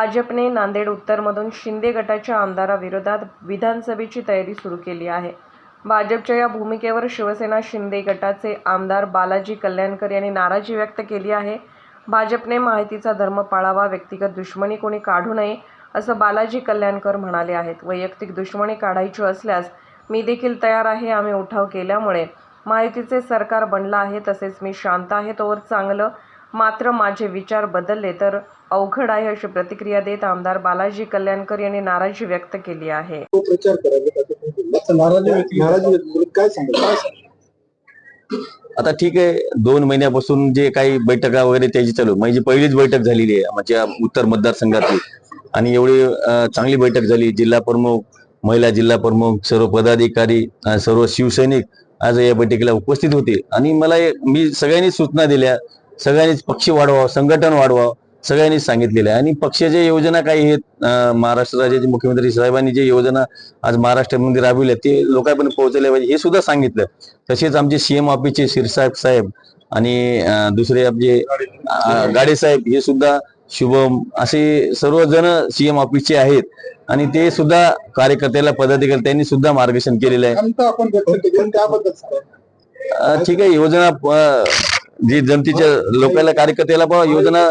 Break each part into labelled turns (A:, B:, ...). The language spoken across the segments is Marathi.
A: भाजपने नांदेड उत्तरमधून शिंदे गटाच्या आमदाराविरोधात विधानसभेची तयारी सुरू केली आहे. भाजपच्या या भूमिकेवर शिवसेना शिंदे गटाचे आमदार बालाजी कल्याणकर यांनी नाराजी व्यक्त केली आहे. भाजपने माहितीचा धर्म पाळावा व्यक्तिगत दुश्मनी कोणी काढू नये असं बालाजी कल्याणकर म्हणाले आहेत. वैयक्तिक दुश्मनी काढायची असल्यास मी देखील तयार आहे आम्ही उठाव केल्यामुळे. माहितीचे सरकार बनलं आहे तसेच मी शांत आहे तोवर चांगलं मात्र माझे विचार बदलले तर अवघड आहे अशी प्रतिक्रिया देत आमदार बालाजी कल्याणकर यांनी नाराजी व्यक्त केली आहे.
B: आता
C: ठीक आहे दोन महिन्यापासून जे काही बैठका वगैरे त्याची चालू माझी पहिलीच बैठक झालेली आहे माझ्या उत्तर मतदारसंघातली. आणि एवढी चांगली बैठक झाली. जिल्हा प्रमुख महिला जिल्हा प्रमुख सर्व पदाधिकारी सर्व शिवसैनिक आज या बैठकीला उपस्थित होते. आणि मला मी सगळ्यांनी सूचना दिल्या सगळ्यांनीच पक्ष वाढवावं संघटन वाढवावं सगळ्यांनीच सांगितलेलं आहे. आणि पक्षाच्या योजना काही आहेत महाराष्ट्र राज्याचे मुख्यमंत्री साहेबांनी जे योजना आज महाराष्ट्रामध्ये राबविल्या ते लोकांपर्यंत पोहोचले पाहिजे हे सुद्धा सांगितलं. तसेच आमचे सीएम ऑफिसचे शिरसाहेब साहेब आणि दुसरे आपले गाडे साहेब हे सुद्धा शुभम असे सर्वजण सीएम ऑफिसचे आहेत. आणि ते सुद्धा कार्यकर्त्याला पदाधिकारी त्यांनी सुद्धा मार्गदर्शन केलेलं आहे. ठीक आहे योजना जी जनतेच्या लोकांना कार्यकर्त्याला पण योजना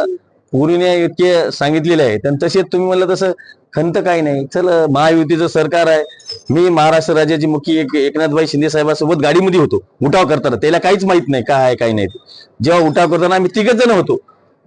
C: पूर्ण इतके सांगितलेले आहे. आणि तसेच तुम्ही म्हणलं तसं खंत काही नाही. चल महायुतीचं सरकार आहे. मी महाराष्ट्र राज्याचे मुख्य एक एकनाथभाई शिंदे साहेबांसोबत गाडीमध्ये होतो. उठाव करताना. त्याला काहीच माहीत नाही काय आहे काही नाही जेव्हा उठाव करताना आम्ही तिघच जण होतो.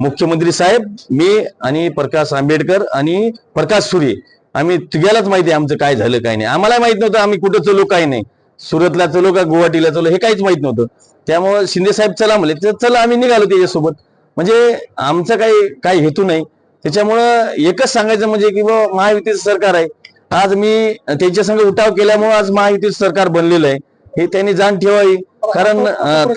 C: मुख्यमंत्री साहेब मी आणि प्रकाश आंबेडकर आणि प्रकाश सूर्य. आम्ही तिघ्यालाच माहिती आहे आमचं काय झालं काय नाही. आम्हाला माहीत नव्हतं आम्ही कुठं चलो काय नाही. सुरतला चलो का गुवाहाटीला चलो हे काहीच माहीत नव्हतं. त्यामुळे शिंदे साहेब चला म्हणले तर चला आम्ही निघालो त्याच्यासोबत. म्हणजे आमचा काही काही हेतू नाही. त्याच्यामुळं एकच सांगायचं म्हणजे की बा महायुतीचं सरकार आहे. आज मी त्यांच्या संग उठाव केल्यामुळे आज महायुतीचं सरकार बनलेलं आहे. हे त्यांनी जाण ठेवावी. कारण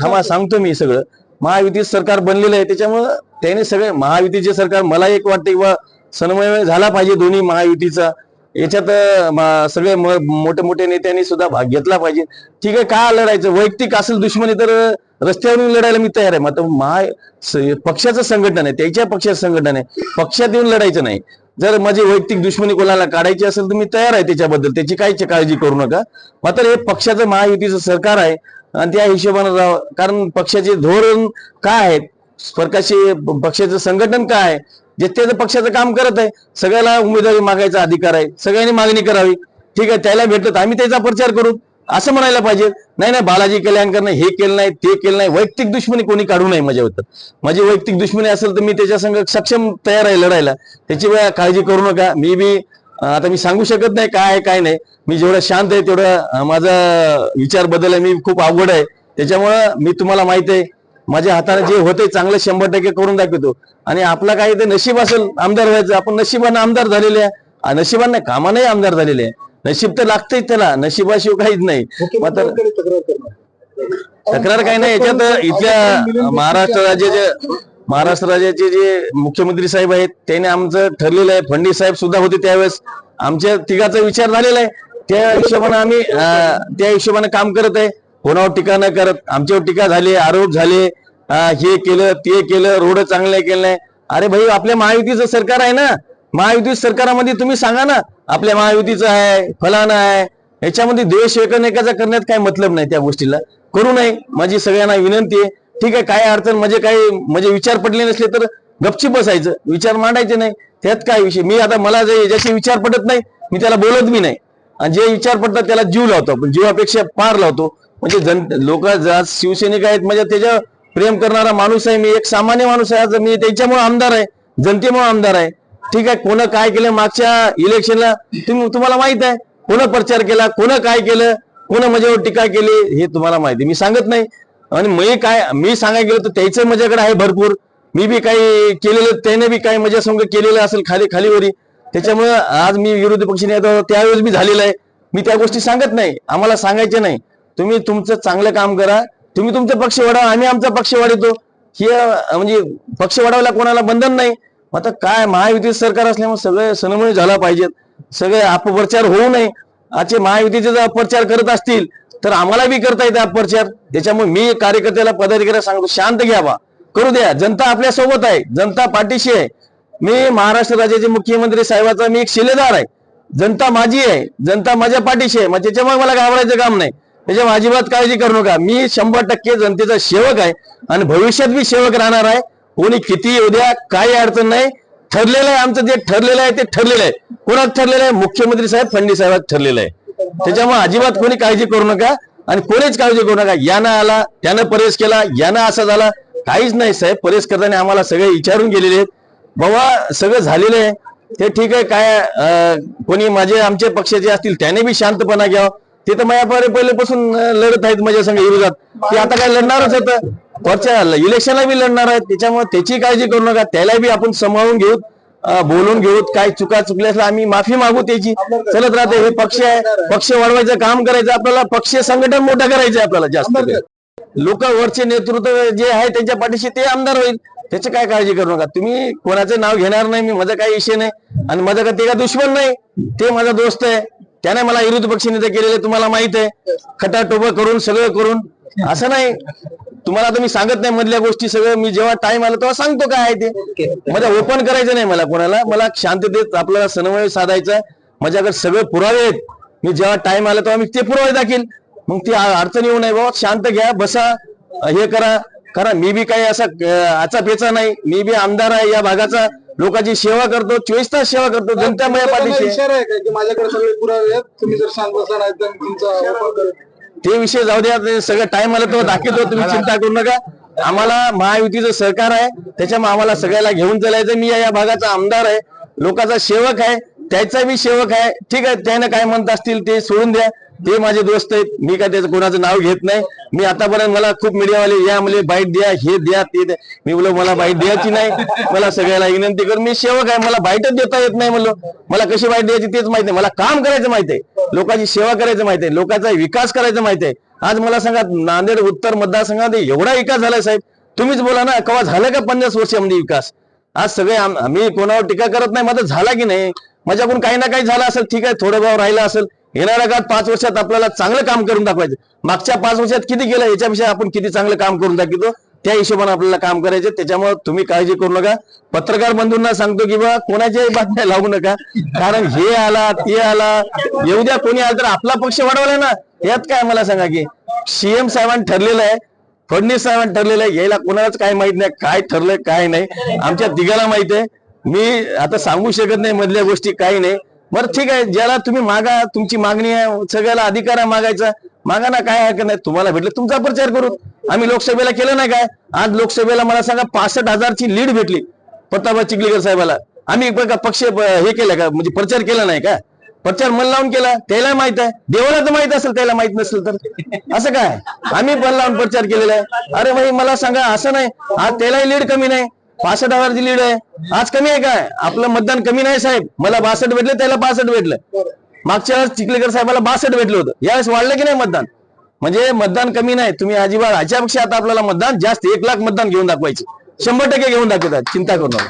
C: थांबा सांगतो मी सगळं. महायुतीचं सरकार बनलेलं आहे. त्याच्यामुळं त्यांनी सगळे महायुतीचे सरकार मला एक वाटतं किंवा समन्वय झाला पाहिजे दोन्ही महायुतीचा. याच्यात सगळे मोठे मोठे नेत्यांनी सुद्धा भाग घेतला पाहिजे. ठीक आहे का लढायचं? वैयक्तिक असेल दुश्मनी तर रस्त्यावरून लढायला मी तयार आहे. मात्र महा पक्षाचं संघटन आहे त्याच्या पक्षाचं संघटन आहे. पक्षात येऊन लढायचं नाही. जर माझी वैयक्तिक दुश्मनी कोणाला काढायची असेल तर मी तयार आहे त्याच्याबद्दल. त्याची काहीच काळजी करू नका. मात्र हे पक्षाचं महायुतीचं सरकार आहे आणि त्या हिशोबानं कारण पक्षाचे धोरण काय आहे प्रकाशी पक्षाचं संघटन काय आहे? जे त्याचं पक्षाचं काम करत आहे. सगळ्याला उमेदवारी मागायचा अधिकार आहे. सगळ्यांनी मागणी करावी. ठीक आहे त्याला भेटत तर आम्ही त्याचा प्रचार करू. असं म्हणायला पाहिजे. नाही नाही बालाजी कल्याणकरनं हे केलं नाही ते केलं नाही. वैयक्तिक दुश्मनी कोणी काढू नये माझ्याबद्दल माझी वैयक्तिक दुश्मनी असेल तर मी त्याच्या संग सक्षम तयार आहे लढायला. त्याची वेळा काळजी करू नका. मी बी आता मी सांगू शकत नाही काय आहे काय नाही. मी जेवढं शांत आहे तेवढं माझा विचार बदल आहे. मी खूप अवघड आहे. त्याच्यामुळं मी तुम्हाला माहीत आहे माझ्या हाताने जे होते चांगलं शंभर टक्के करून दाखवतो. आणि आपला काही ते नशीब असेल आमदार व्हायचं. आपण नशिबानं आमदार झालेले आहे. नशिबानं कामाने आमदार झालेले आहे. नशीब तर लागतंच त्याला. नशिबाशिवाय काहीच नाही. मात्र
B: तक्रार
C: काही नाही. याच्यात इथल्या महाराष्ट्र राज्याचे महाराष्ट्र राज्याचे जे मुख्यमंत्री साहेब आहेत त्याने आमचं ठरलेलं आहे. फडणवीस साहेब सुद्धा होते त्यावेळेस. आमच्या तिघाचा विचार झालेला आहे. त्या हिशोबाने आम्ही त्या हिशोबाने काम करत आहे. कोणावर टीका न करत आमच्यावर टीका झाली आरोप झाले हे केलं ते केलं रोड चांगले केलं नाही. अरे भाई आपल्या महायुतीचं सरकार आहे ना? महायुती सरकारामध्ये तुम्ही सांगा ना आपल्या महायुतीचं आहे फलाना आहे याच्यामध्ये द्वेष एकमेकाचा करण्यात काय मतलब नाही त्या गोष्टीला. करू नये माझी सगळ्यांना विनंती आहे. ठीक आहे काय अडचण म्हणजे काही म्हणजे विचार पडले नसले तर गपची बसायचं विचार मांडायचे नाही. त्यात काय विषय? मी आता मला जे विचार पडत नाही मी त्याला बोलत मी नाही. आणि जे विचार पडतात त्याला जीव लावतो आपण जीवापेक्षा पार लावतो. म्हणजे जन लोक शिवसैनिक आहेत म्हणजे त्याच्या प्रेम करणारा माणूस आहे मी एक सामान्य माणूस आहे आज मी त्याच्यामुळे आमदार आहे जनतेमुळे आमदार आहे. ठीक आहे कोण काय केलं मागच्या इलेक्शनला तुम्ही तुम्हाला माहीत आहे कोण प्रचार केला कोण काय केलं कोण माझ्यावर टीका केली हे तुम्हाला माहिती आहे. मी सांगत नाही. आणि मी काय मी सांगायला गेलो तर त्याचं माझ्याकडे आहे भरपूर. मी बी काही केलेलं त्याने बी काही माझ्या केलेलं असेल खाली खालीवरी. त्याच्यामुळे आज मी विरोधी पक्ष नेता त्यावेळेस मी झालेलं आहे. मी त्या गोष्टी सांगत नाही. आम्हाला सांगायचे नाही. तुम्ही तुमचं चांगलं काम करा. तुम्ही तुमचा पक्ष वाढवा आम्ही आमचा पक्ष वाढवतो हे म्हणजे पक्ष वाढवायला कोणाला बंधन नाही. आता काय महायुती सरकार असल्यामुळे सगळे सनमणी झाला पाहिजेत. सगळे अपप्रचार होऊ नये. आजचे महायुतीचे जर अपप्रचार करत असतील तर आम्हाला बी करता येते अपप्रचार. त्याच्यामुळे मी कार्यकर्त्याला पदाधिकाऱ्याला सांगतो शांत घ्यावा. करू द्या. जनता आपल्यासोबत आहे. जनता पाठीशी आहे. मी महाराष्ट्र राज्याचे मुख्यमंत्री साहेबाचा मी एक शिलेदार आहे. जनता माझी आहे. जनता माझ्या पाठीशी आहे. मग त्याच्यामुळे मला घाबरायचं काम नाही. त्याच्यामुळे अजिबात काळजी करू नका. मी शंभर टक्के जनतेचा सेवक आहे आणि भविष्यात मी सेवक राहणार आहे. कोणी किती येऊ द्या काही अडचण नाही. ठरलेलं आहे आमचं जे ठरलेलं आहे ते ठरलेलं आहे. कोणात ठरलेलं आहे? मुख्यमंत्री साहेब फडणवीस साहेबात ठरलेलं आहे. त्याच्यामुळे अजिबात कोणी काळजी करू नका आणि कोणीच काळजी करू नका. यानं आला त्यानं परेश केला यानं असा झाला. काहीच नाही साहेब. परेश करताना आम्हाला सगळे विचारून गेलेले आहेत. बाबा सगळं झालेलं आहे. ते ठीक आहे. काय कोणी माझे आमचे पक्षाचे असतील त्याने बी शांतपणा घ्यावं. ते तर माझ्या पहिले पहिल्यापासून लढत आहेत माझ्या संघ विरोधात ते आता काय लढणारच होतं वरच्या इलेक्शनला बी लढणार आहेत. त्याच्यामुळे त्याची काळजी करू नका. त्याला बी आपण सांभाळून घेऊ बोलून घेऊ काय चुका चुकल्यास आम्ही माफी मागू त्याची. चलत राहते. हे पक्ष आहे. पक्ष वाढवायचं काम करायचं आपल्याला. पक्ष संघटन मोठं करायचं आपल्याला जास्त लोक वरचे नेतृत्व जे आहे त्यांच्या पाठीशी ते आमदार होईल. त्याची काय काळजी करू नका. तुम्ही कोणाचं नाव घेणार नाही. मी माझा काही विषय नाही. आणि माझा का ते का दुश्मन नाही. ते माझा दोस्त आहे. त्याने मला विरोधी पक्ष नेते केलेले तुम्हाला माहीत आहे. खटाटोप करून सगळं करून. असं नाही. तुम्हाला आता मी सांगत नाही मधल्या गोष्टी सगळं. मी जेव्हा टाइम आला तेव्हा सांगतो काय आहे ते. माझ्या ओपन करायचं नाही मला कोणाला. मला शांततेत आपल्याला समन्वय साधायचा माझ्याकडे सगळे पुरावे आहेत मी जेव्हा टाइम आला तेव्हा मी ते पुरावे दाखील मग ती अडचण येऊ नये. बाबा शांत घ्या बसा हे करा. करा मी बी काही असा आचा पेचा नाही. मी बी आमदार आहे या भागाचा. लोकांची सेवा करतो चोवीस तास सेवा करतो जनता माझ्या
B: त्यांना
C: पाठीशी आहे.
B: इशारा आहे का की माझ्याकडे सगळे पुरावे आहेत. तुम्ही जर शांत बसला नाही तर मी तुमचा वापर करेन.
C: ते विषय जाऊ द्या ते सगळं टाइम आला तेव्हा दाखवतो तुम्ही चिंता करू नका. आम्हाला महायुतीचं सहकार आहे त्याच्यामुळे आम्हाला सगळ्याला घेऊन चालायचं. मी या भागाचा आमदार आहे लोकांचा सेवक आहे त्याचा बी सेवक आहे. ठीक आहे त्याने काय म्हणत असतील ते सोडून द्या. ते माझे दोस्त आहेत. मी काय त्याचं कोणाचं नाव घेत नाही. मी आतापर्यंत मला खूप मीडियावाले या मला बाईट द्या हे द्या ते द्या. मी बोललो मला बाईट द्यायची नाही. मला सगळ्याला विनंती कर मी सेवक आहे. मला बाईटच देता येत नाही म्हणलो. मला कशी बाईट द्यायची तेच माहिती आहे मला काम करायचं माहिती आहे. लोकांची सेवा करायचं माहिती आहे. लोकांचा विकास करायचं माहिती आहे. आज मला सांगा नांदेड उत्तर मतदारसंघात एवढा विकास झालाय साहेब. तुम्हीच बोला ना कवा झालं का पन्नास वर्षामध्ये विकास? आज सगळे आम्ही कोणावर टीका करत नाही. माझं झाला की नाही? माझ्याकडून काही ना काही झालं असेल ठीक आहे. थोडं भाव राहिला असेल. येणाऱ्या काळात पाच वर्षात आपल्याला चांगलं काम करून दाखवायचं. मागच्या पाच वर्षात किती केलं याच्यापेक्षा आपण किती चांगलं काम करून दाखवतो त्या हिशोबाने आपल्याला काम करायचं. त्याच्यामुळे तुम्ही काळजी करू नका. पत्रकार बंधूंना सांगतो की बा कोणाच्याही बातम्या लावू नका. कारण हे आला ते आला. येऊ द्या कोणी आलं तर आपला पक्ष वाढवलाय ना. यात काय मला सांगा की सीएम साहेबांनी ठरलेलं आहे फडणवीस साहेबांनी ठरलेलं आहे यायला कोणालाच काय माहीत नाही काय ठरलंय काय नाही. आमच्या तिघाला माहीत आहे. मी आता सांगू शकत नाही मधल्या गोष्टी काही नाही. बरं ठीक आहे. ज्याला तुम्ही मागा तुमची मागणी आहे सगळ्याला अधिकार आहे मागायचा. मागा ना काय हरकत नाही. तुम्हाला भेटलं तुमचा प्रचार करू आम्ही लोकसभेला केलं नाही काय? आज लोकसभेला मला सांगा पासष्ट हजारची लीड भेटली प्रतापराव चिखलीकर साहेबाला. आम्ही बघा पक्ष हे केलं का? म्हणजे प्रचार केला नाही का? प्रचार मन लावून केला. त्याला माहीत आहे. देवाला तर माहीत असेल त्याला माहीत नसेल तर. असं काय? आम्ही मन लावून प्रचार केलेला आहे. अरे भाई मला सांगा असं नाही. आज त्यालाही लीड कमी नाही. पासष्ट हजारची लीड आहे आज कमी आहे काय? आपलं मतदान कमी नाही साहेब. मला बासष्ट भेटले त्याला पासष्ट भेटलं. मागच्या वेळेस चिखलेकर साहेबाला बासष्ट भेटलं होतं. यावेळेस वाढलं की नाही मतदान? म्हणजे मतदान कमी नाही. तुम्ही अजिबात ह्याच्यापेक्षा आता आपल्याला मतदान जास्त एक लाख मतदान घेऊन दाखवायचे. शंभर टक्के घेऊन दाखवतात. चिंता करू नका.